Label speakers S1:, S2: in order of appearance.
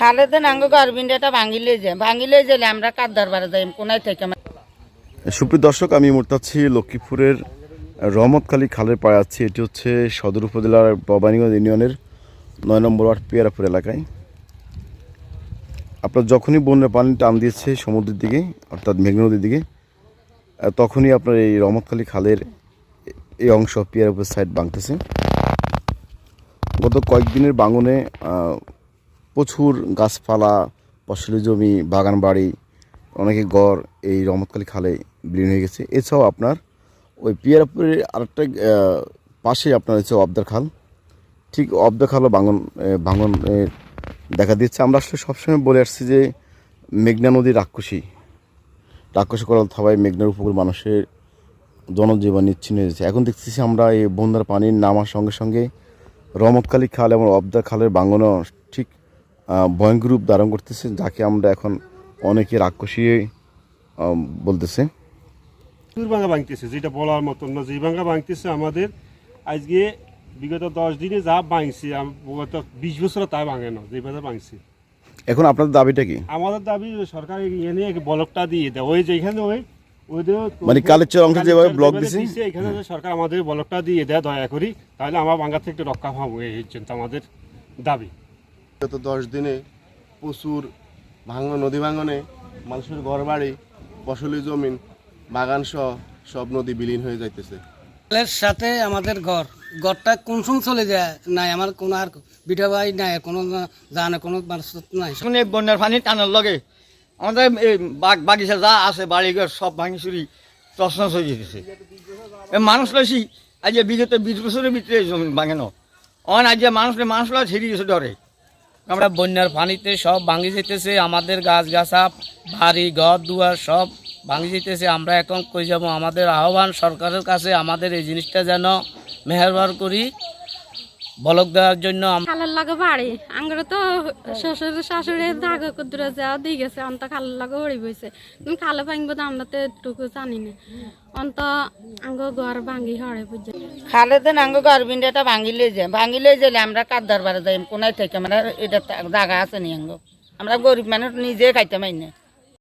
S1: খালে দেন আঙ্গ ভাঙিলে ভাঙিলে গেলে আমরা কার দরবারে যাই কোনায়
S2: সুপ্রিয় দর্শক, আমি মোরতাচ্ছি লক্ষ্মীপুরের রহমতখালী খালের পাড়ে আছি। এটি হচ্ছে সদর উপজেলার ভবানীগঞ্জ ইউনিয়নের নয় নম্বর ওয়ার্ড পিয়ারাপুর এলাকায়। আপনার যখনই বন্যার পানি টান দিয়েছে সমুদ্রের দিকে, অর্থাৎ মেঘনা নদীর দিকে তখনই আপনার এই রহমতখালী খালের এই অংশ পিয়ারাপুর সাইড ভাঙতেছে। গত কয়েকদিনের বাঙনে প্রচুর গাছপালা, ফসলি জমি বাগান বাড়ি অনেকে গড় এই রহমতখালী খালে বিলীন হয়ে গেছে। এছাড়াও আপনার ওই পিয়ারাপুরের আরেকটা পাশে আপনার হচ্ছে অবদার খাল। ঠিক অবদার খালও ভাঙন ভাঙন দেখা দিচ্ছে। আমরা আসলে সবসময় বলে আসছি যে মেঘনা নদী রাক্ষসী। রাক্ষসী করাল থাবায় মেঘনার উপকূল মানুষের জনজীবন নিচ্ছিন্ন হয়ে যাচ্ছে এখন দেখতেছি আমরা এই বন্যার পানির নামার সঙ্গে সঙ্গে রহমতখালী খাল এবং অবদার খালের ভাঙনও ঠিক ভয়ঙ্কর রূপ ধারণ করতেছে যাকে আমরা এখন অনেকে রাক্ষসী বলতেছে।
S3: ভাঙা ভাঙতেছে যেটা বলার মতন না। যে ভাঙা ভাঙতেছে আমাদের। আজকে বিগত দশ দিনে যা ভাঙছি গত বিশ বছর তা ভাঙে না যেভাবে ভাঙছি।
S2: এখন আপনাদের দাবিটা কি?
S3: আমাদের দাবি সরকার ইয়ে নিয়ে বলকটা দিয়ে দেয়। ওই যেখানে ওই
S2: মানে কালের অংশ যেভাবে ব্লক দিছে।
S3: এখানে যে সরকার আমাদের বলকটা দিয়ে দেয় দয়া করি তাহলে আমার ভাঙা থেকে একটু রক্ষা পাবো এই হচ্ছে আমাদের দাবি।
S4: গত দশ দিনে প্রচুর ভাঙন নদী ভাঙনে মানুষের ঘর বাড়ি ফসলি জমিন বাগান সহ সব নদী বিলীন হয়ে যাইতেছে।
S5: এর সাথে আমাদের ঘর। ঘরটা কোন সময় চলে যায়? নাই আমার কোনো আর বিটা ভাই নাই কোনো জানে কোনো মানুষ নাই।
S6: শুনে বন্যার পানি টানার লগে আমাদের এই বাগ বাগিচা যা আছে বাড়িঘর সব ভাঙি চুরি তছনছ হয়ে যেতেছে মানুষ লইছি আজ বিগত বিশ বছরের ভিতরে জমি ভাঙেন অন আজ মানুষ মানুষ লয় ছেড়ে গেছে ডরে।
S7: আমরা বন্যার পানিতে সব ভাঙি যেতেছে, আমাদের গাছ গাছা বাড়ি, ঘর, দুয়ার সব ভাঙি যেতেছে। আমরা এখন কই যাব? আমাদের আহ্বান সরকারের কাছে, আমাদের এই জিনিসটা যেন মেহরবার করি। বলক দেওয়ার জন্য আম-
S8: খালার লাগে বাড়ি। আঙ্গুরে তো শ্বশুর শাশুড়ি ধাগা কুদুরে যাওয়া দিয়ে গেছে অন্ত খালার লাগে হরি বইছে। তুমি খালে ভাঙবো তো আমরা তো এটুকু জানি না অন্ত আঙ্গ ঘর ভাঙি হরে বুঝছে।
S1: খালে দেন আঙ্গ গরবিন্ডাটা ভাঙিলে যায় ভাঙিলে গেলে আমরা কার দরবারে যাই কোনায় থেকে আমরা এটা জায়গা আছে নি আঙ্গ। আমরা গরিব মানুষ নিজে খাইতে পাই না।